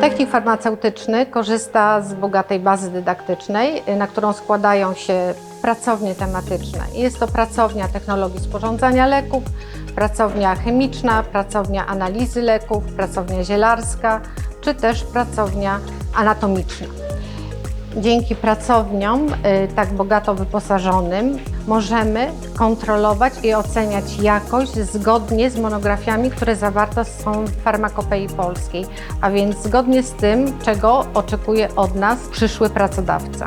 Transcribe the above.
Technik farmaceutyczny korzysta z bogatej bazy dydaktycznej, na którą składają się pracownie tematyczne. Jest to pracownia technologii sporządzania leków, pracownia chemiczna, pracownia analizy leków, pracownia zielarska, czy też pracownia anatomiczna. Dzięki pracowniom y, tak bogato wyposażonym możemy kontrolować i oceniać jakość zgodnie z monografiami, które zawarte są w farmakopei polskiej, a więc zgodnie z tym, czego oczekuje od nas przyszły pracodawca.